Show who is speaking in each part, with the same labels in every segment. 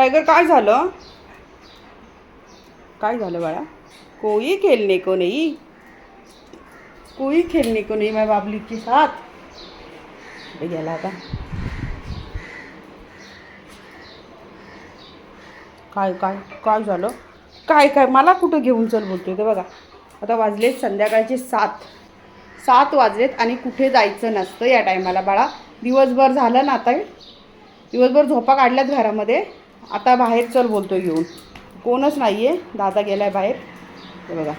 Speaker 1: Tiger काय झालं? काय झालं बाळा? कोई खेळणे को नाही. कोई खेळणे को नाही माझ्या बाबली की साथ गेला आता. काय काय काय झालं? काय काय? मला कुठं घेऊन चल बोलतोय ते बघा. आता वाजलेत संध्याकाळचे सात. सात वाजलेत आणि कुठे जायचं नसतं या टायमाला बाळा. दिवसभर झालं ना आता. दिवसभर झोपा काढल्यात घरामध्ये. आता बाहेर चल बोलतो घेऊन. कोणच नाही आहे दादा गेलाय बाहेर. हे बघा.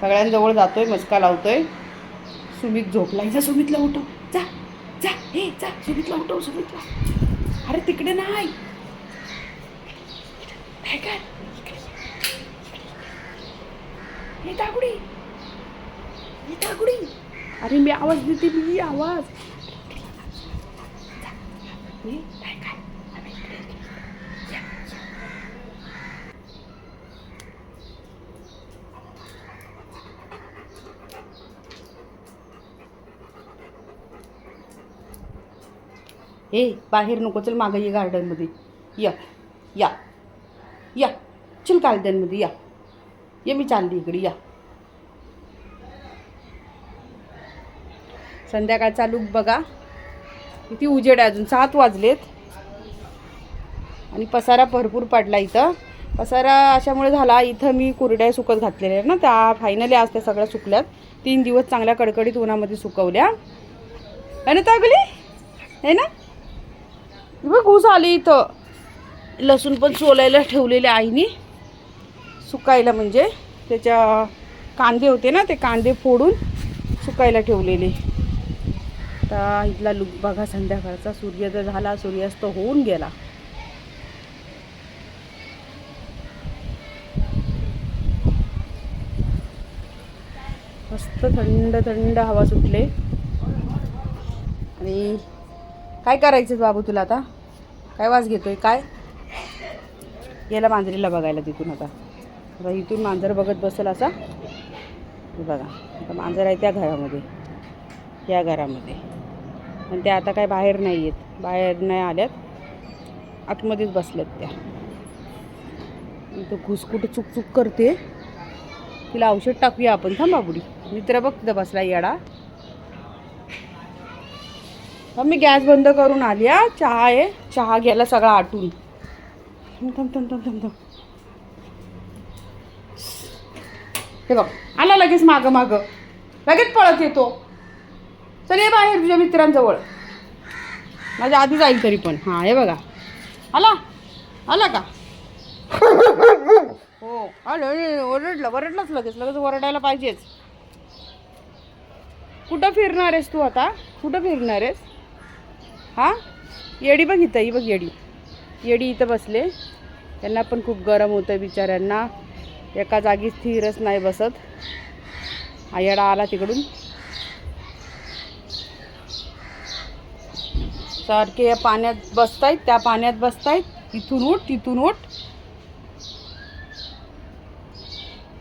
Speaker 1: सगळ्यांजवळ आहे मस्का आहे सुमित झोपला जा सुमितला उठव. जा. जा. हे जा. सुमितला उठव सुमितला. अरे तिकडे नाही. काय काय? हे दागुडी. हे दागुडी. अरे मी आवाज देते मी आवाज हे, काय काय अरे, इकडे, इकडे. या, या. ए बाहेर नको चल मागं ये गार्डनमध्ये या या या चल गार्डनमध्ये या. ये मी चालली इकडे या. संध्याकाळचा लुक बघा. किती उजेड आहे अजून सात वाजलेत. आणि पसारा भरपूर पडला इथं. पसारा अशामुळे झाला इथं मी कुरड्या सुकत घातलेल्या आहेत ना त्या फायनली आज त्या सगळ्या सुकल्यात. तीन दिवस चांगल्या कडकडीत उन्हामध्ये सुकवल्या. आहे ना तागली आहे ना? बघ ऊस आली इथं. लसूण पण सोलायला ठेवलेले आईने. सुकायला म्हणजे. त्याच्या कांदे होते ना ते कांदे फोडून सुकायला ठेवलेले. आता इथला लुक बघा संध्याकाळचा. सूर्य झाला सूर्यास्त होऊन गेला. मस्त थंड थंड हवा सुटले. आणि काय करायचं बाबू तुला आता? काय वास घेतोय? काय? याला मांजरीला बघायला तिथून आता. आता इथून मांजर बघत बसेल असा. बघा आता मांजर आहे त्या घरामध्ये. या घरामध्ये. पण त्या आता काय बाहेर नाही आहेत बाहेर नाही आल्यात. आतमध्येच बसल्यात त्या. इथं घुसकुट चुक करते. तिला औषध टाकूया आपण. थांबा बाबुडी. मित्र बघ तिथं बसला येडा. मग मी गॅस बंद करून आली हा. चहा आहे. चहा घ्यायला सगळा आटून. थम थांब थम थांब थम. हे बघ आला लगेच मागं मागं. लगेच पळत येतो. चल ये बाहेर तुझ्या मित्रांजवळ. माझ्या आधी जाईल तरी पण. हां हे बघा. आला? आला का? हो. आलं. ओरडलं ओरडलंच लगेच. लगेच ओरडायला पाहिजेच. कुठं फिरणार आहेस तू आता? कुठं फिरणार आहेस? हां? येडी बघ इथं ही बघ येडी. येडी इथं बसले. त्यांना पण खूप गरम होतं बिचाऱ्यांना. एका जागी स्थिरच नाही बसत. हा येडा आला तिकडून. सारखे या पाण्यात बसतायत त्या पाण्यात बसतायत. इथून उठ तिथून उठ.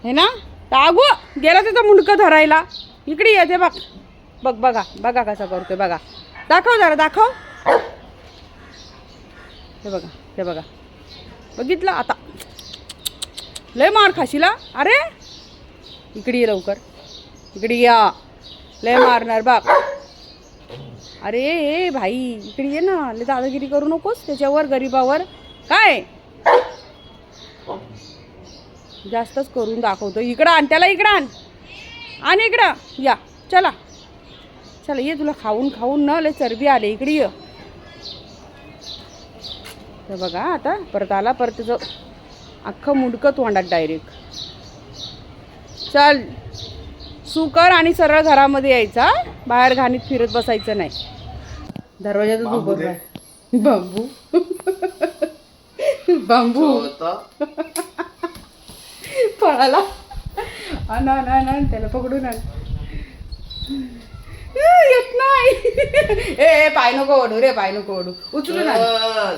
Speaker 1: हे ना? टागू गेला त्याचा मुंडकं धरायला. इकडे येते बघ. बघ बघा. बघा कसा करतोय बघा. दाखव जरा दाखव. हे बघा हे बघा. बघितलं आता. लय मार खाशीला. अरे! इकडे ये लवकर. इकडे या. लय मारणार बाप. अरे ए भाई इकडे ये ना. लय दादागिरी करू नकोस त्याच्यावर गरीबावर. काय? जास्तच करून दाखवतो. इकडं आण त्याला इकडं आण. आणि इकडं. या चला. चला ये तुला खाऊन खाऊन न लय चरबी आले. इकडे ये. तर बघा आता परत आला परत त्याचं अख्खं मुंडकं तोंडात डायरेक्ट चल. सुकर आणि सरळ घरामध्ये यायचा बाहेर घाणीत फिरत बसायचं नाही. दरवाजातच
Speaker 2: बांबू
Speaker 1: उभं. राह. बांबू. बांबू. आण त्याला पकडून आण. येत नाही. ए ए, पाय नको ओढू रे पाय नको ओढू. उचलून आण.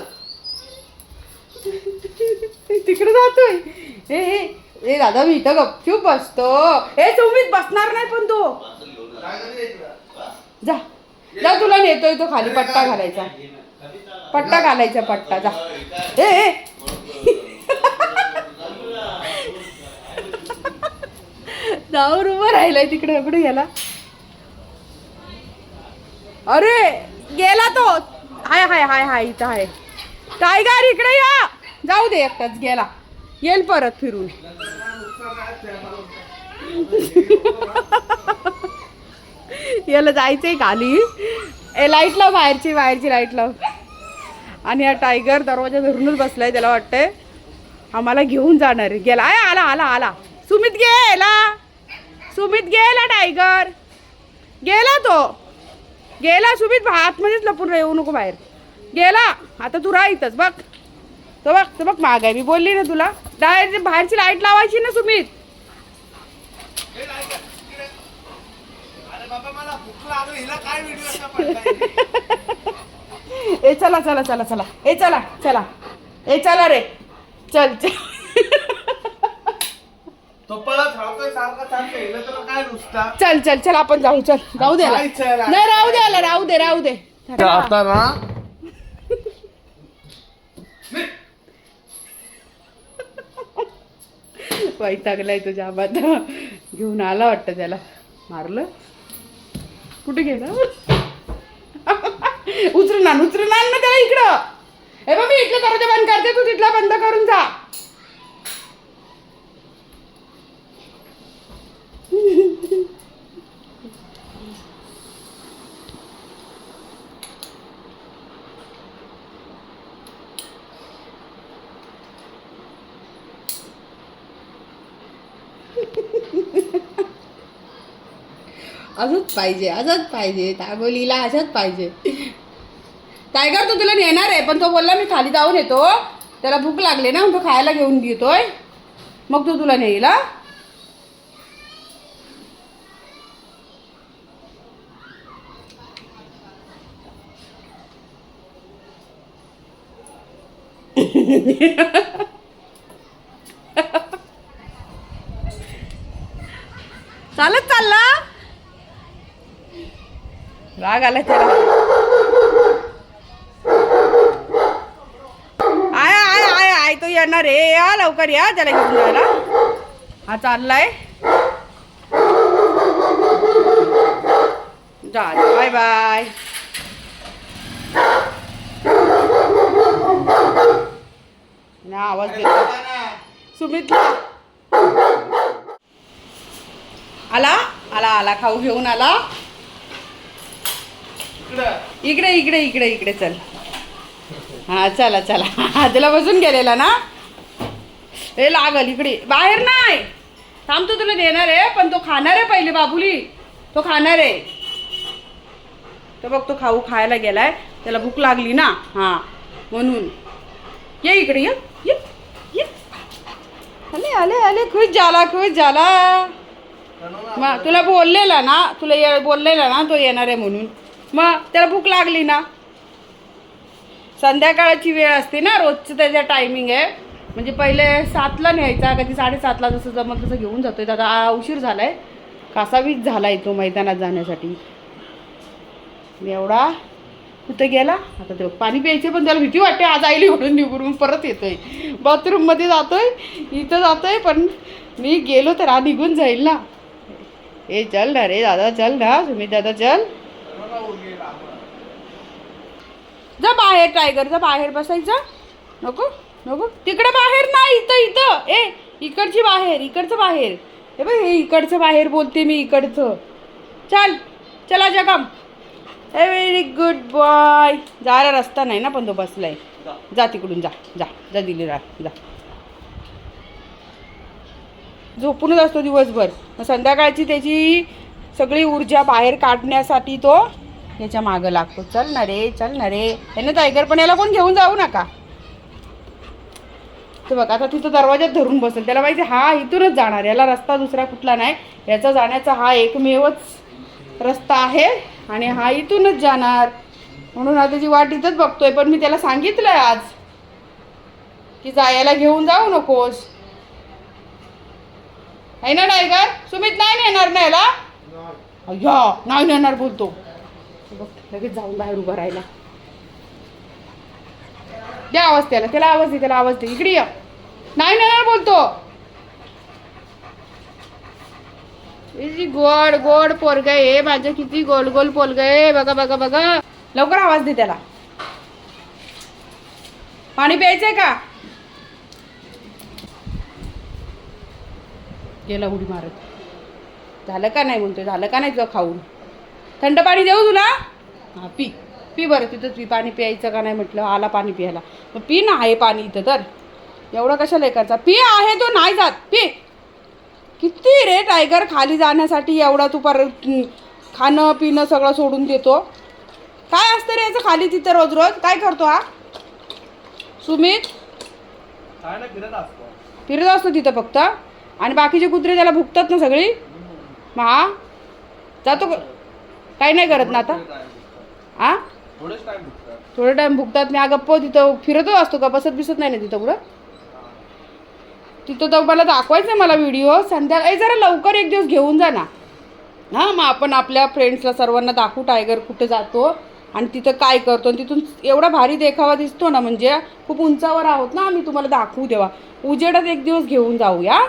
Speaker 1: तिकडे जातोय. हे हे ए दादा मी इथं गपचूप बसतो. हे सुमित बसणार नाही पण तू. जा. जा तुला नेतोय तो खाली पट्टा घालायचा. पट्टा घालायचा पट्टा. जा. ए जाऊ उभं राहिलाय तिकडे. कुठे गेला? अरे गेला तो. हाय हाय हाय हाय इथं आहे टायगर इकडे या. जाऊ दे एकटाच गेला. येईल परत फिरून. याला जायचंय खाली. ए लाइट लाव बाहेरची बाहेरची लाइट लाव. आणि हा टायगर दरवाजा धरूनच बसलाय त्याला वाटतंय. आम्हाला घेऊन जाणार गेला. आय, आला आला आला. सुमित गेला. सुमित गेला टायगर गेला तो. गेला सुमित आतमध्येच लपून येऊ नको बाहेर. गेला. आता तू राह इथंच बघ. तो बघ तो बघ माग आहे. मी बोलली ना तुला डायरेक्ट बाहेरची लाइट लावायची ना सुमित.
Speaker 2: अरे बाबा मला भूक लागली हिला काय व्हिडिओ असा पडलाय
Speaker 1: ए चला चला चला चला. ए चला चला. ए चला रे. चल चल. चल चल चल आपण जाऊ चल. जाऊ दे? नाही राहू दे आला राहू दे राहू दे.
Speaker 2: आता ना
Speaker 1: वैतागलाय तुझ्या बात घेऊन आला वाटतं त्याला. मारलं. कुठे गेला? उचरून आण उचरून आण ना त्याला इकडं. हे बघ मी इथलं दरवाजा बंद करते तू तिथला बंद करून जा. अजून पाहिजे असंच पाहिजे. दाबोलीला असंच पाहिजे. टायगर तो तुला नेणार आहे पण तो बोलला मी खाली जाऊन येतो. त्याला भूक लागली ना तो खायला घेऊन घेतोय मग तो तुला नेईल चालत चालला? राग आला त्याला. आय आय आय आय तो येणार रे या लवकर या त्याला घेऊन जायला. हा चाललाय. जा बाय बाय. ना आवाज देतो. सुमितला. आला आला आला खाऊ घेऊन आला.
Speaker 2: इकडं
Speaker 1: इकडे इकडे इकडे चल. हा चला चला. तुला बसून गेलेला ना? हे लागल इकडे. बाहेर नाही. थांबतो तुला देणार आहे पण तो खाणार आहे पहिले बाबुली. तो खाणार आहे. तो बघ तो खाऊ खायला गेलाय. त्याला भूक लागली ना? हा म्हणून. ये इकडे ये ये ये. आले आले आले. खुश झाला खुश झाला. मग तुला बोललेला ना? तुला ये बोललेला ना? तो येणार आहे म्हणून. मग त्याला भूक लागली ना. संध्याकाळची वेळ असते ना रोजचं त्याच्या टायमिंग आहे. म्हणजे पहिले सातला न्यायचा कधी साडेसातला जसं जमत तसं घेऊन जातोय. दादा आता उशीर झालाय. कासावीस आहे तो मैदानात जाण्यासाठी. एवढा कुठे गेला? आता ते पाणी प्यायचे पण त्याला भीती वाटते. आज आईली म्हणून निघून परत येतोय. बाथरूममध्ये जातोय इथं जातोय पण मी गेलो तर हा निघून जाईल ना. ए चल ना रे दादा चल ना. सुमित दादा चल. जा बाहेर टायगर जा बाहेर बसायचं नको नको. तिकडे बाहेर नाही इथं इथं. ए इकडची बाहेर इकडचं बाहेर. हे बघ हे इकडचं बाहेर बोलते मी इकडचं. चल चला जगम. ए व्हेरी गुड बॉय जायला रस्ता नाही ना पण तो बसलाय. जा. तिकडून जा जा जा दिली रा जा. झोपूनच असतो दिवसभर. मग संध्याकाळची त्याची सगळी ऊर्जा बाहेर काढण्यासाठी तो याच्या मागं लागतो. चल ना रे चल ना रे. याने टायगर पण याला कोण घेऊन जाऊ नका. ते बघ आता तिथं दरवाज्यात धरून बसेल. त्याला माहिती हा इथूनच जाणार. याला रस्ता दुसरा कुठला नाही. याचा जाण्याचा हा एकमेवच रस्ता आहे आणि हा इथूनच जाणार. म्हणून हा त्याची वाट इथंच बघतोय पण मी त्याला सांगितलंय आज की जायला घेऊन जाऊ नकोस. आहे ना टायगर सुमित नाही नेणार ना याला? अय्या नाही नेणार बोलतो. बघ लगेच जाऊन बाहेर उभा राहिला द्या आवाज त्याला त्याला आवाज दे त्याला आवाज दे. इकडे ये. नाही नाही बोलतो. गोड गोड पोरग आहे माझं किती गोल गोल पोरग आहे. बघा बघा बघा. लवकर आवाज दे त्याला. पाणी प्यायचंय का? गेला उडी मारत. झालं का नाही म्हणतोय झालं का नाही तुझं खाऊन? थंड पाणी देऊ तुला? हा पी. पी बरं तिथं पी पाणी प्यायचं का नाही म्हटलं आला पाणी प्यायला. मग पी ना आहे पाणी इथं तर. एवढं कशाला एकाचा पी आहे तो नाही जात. पी. किती रे टायगर खाली जाण्यासाठी एवढा तू पर खाणं पिणं सगळं सोडून देतो. काय असतं रे याचं खाली तिथं रोज रोज? काय करतो हा? सुमित?
Speaker 2: काय ना फिरत असतो.
Speaker 1: फिरत असतो तिथं फक्त. आणि बाकीचे कुत्रे त्याला भुकतात ना सगळी? मग हा? जातो का? काही नाही करत ना आता. आ? थोडं टाइम भुकतात मी हा गप्प तिथं फिरतच असतो का? बसत बिसत नाही ना तिथं कुठं? तिथं तर मला दाखवायचं आहे मला व्हिडिओ संध्याकाळी जरा लवकर एक दिवस घेऊन जा ना. हां मग आपण आपल्या फ्रेंड्सला सर्वांना दाखवू. टायगर कुठं जातो आणि तिथं काय करतो आणि तिथून एवढा भारी देखावा दिसतो ना म्हणजे खूप उंचावर आहोत ना आम्ही. तुम्हाला दाखवू देवा उजेडात एक दिवस घेऊन जाऊया.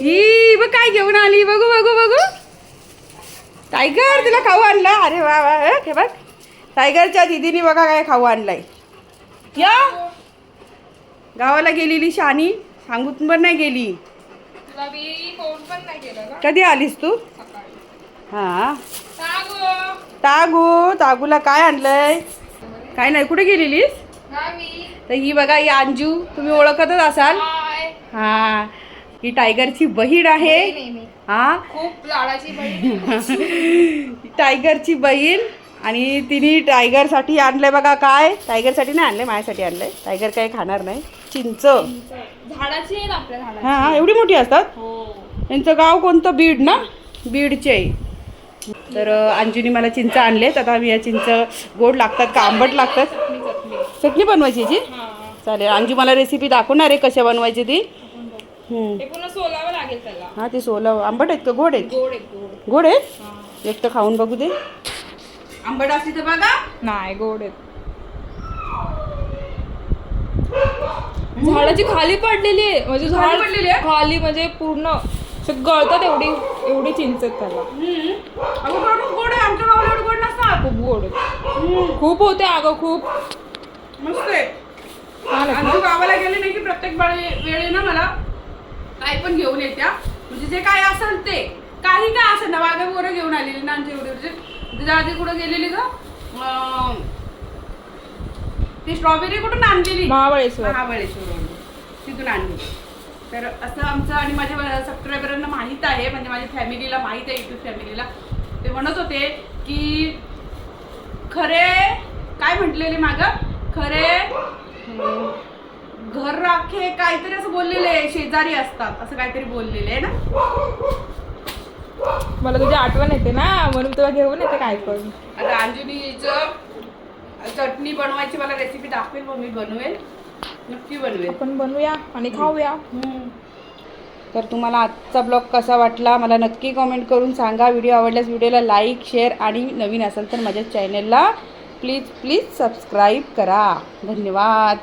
Speaker 1: ही बघ काय घेऊन आली बघू बघू बघू. टायगर तुला खाऊ आणला. अरे वा वा हे बघ. टायगरच्या दिदीने बघा काय खाऊ आणलाय. या. गावाला गेलेली शानी सांगून पण नाही गेली. कधी आलीस तू? हा. तागू. तागूला काय आणलंय? काय नाही कुठे गेलेलीस? तर ही बघा ही अंजू तुम्ही ओळखतच असाल. हा. ही टायगरची बहीण आहे. हा?
Speaker 3: खूप लाडाची बहीण
Speaker 1: टायगरची बहीण आणि तिने टायगरसाठी आणलंय बघा काय? टायगरसाठी नाही आणलंय माझ्यासाठी आणलंय. टायगर काही खाणार नाही. चिंच.
Speaker 3: झाडाची
Speaker 1: हा हा, एवढी मोठी असतात?
Speaker 3: हो.
Speaker 1: यांचं गाव कोणतं? बीड ना? बीडचे. आहे तर अंजूनी मला चिंच आणलेत. आता मी या चिंच गोड लागतात का आंबट लागतात.
Speaker 3: चटणी
Speaker 1: बनवायची याची?
Speaker 3: हा.
Speaker 1: चालेल अंजू मला रेसिपी दाखवणार आहे कशा बनवायची ती. हम्म.
Speaker 3: हे पुन्हा सोलावं लागेल त्याला.
Speaker 1: हा ती सोलं आंबट आहेत का? गोड आहेत?
Speaker 3: गोड एक गोड.
Speaker 1: गोड आहेत?
Speaker 3: हा.
Speaker 1: एक तर खाऊन बघू दे. आंबट असली तर बघा.
Speaker 3: नाही गोड आहेत. झाडाची खाली पडलेली आहे म्हणजे
Speaker 1: खाली
Speaker 3: झाड
Speaker 1: पडलेली आहे?
Speaker 3: खाली म्हणजे पूर्ण गळतात एवढी एवढी चिंच आहेत त्याला.
Speaker 1: गोड आहे. आमच्या गावाला एवढं गोड नसतात
Speaker 3: खूप गोड. खूप होते अगं खूप.
Speaker 1: मस्त आहे? तू गावाला गेले नाही की प्रत्येक वेळे- वेळी ना मला? काही पण घेऊन येत्या. म्हणजे जे काय असेल ते. काही काय असेल ना वाघा वगैरे घेऊन आलेली ना आमच्या एवढी तुझ्या आधी कुठं गेलेली ग? ती स्ट्रॉबेरी कुठून आणलेली?
Speaker 3: महाबळेश्वर.
Speaker 1: महाबळेश्वरवरून तिथून आणली. तर असं आमचं आणि माझ्या सबस्क्रायबरांना माहीत आहे म्हणजे माझ्या फॅमिलीला माहीत आहे युट्यूब फॅमिलीला ते म्हणत होते की खरे काय म्हटलेले मागं? खरे घर राखे काहीतरी असं बोललेले शेजारी असतात असं काहीतरी बोललेले आहे ना?
Speaker 3: मला तुझी आठवण येते ना म्हणून तुला घेऊन येते काय पण.
Speaker 1: आता अंजनीचं चटणी बनवायची मला रेसिपी दाखवेल मग मी बनवेल. नक्की बनवेल.
Speaker 3: आपण बनवूया आणि खाऊया.
Speaker 1: तर तुम्हाला आजचा ब्लॉग कसा वाटला मला नक्की कमेंट करून सांगा. व्हिडिओ आवडल्यास व्हिडिओला लाईक शेअर आणि नवीन असेल तर माझ्या चॅनलला प्लीज प्लीज सबस्क्राईब करा. धन्यवाद.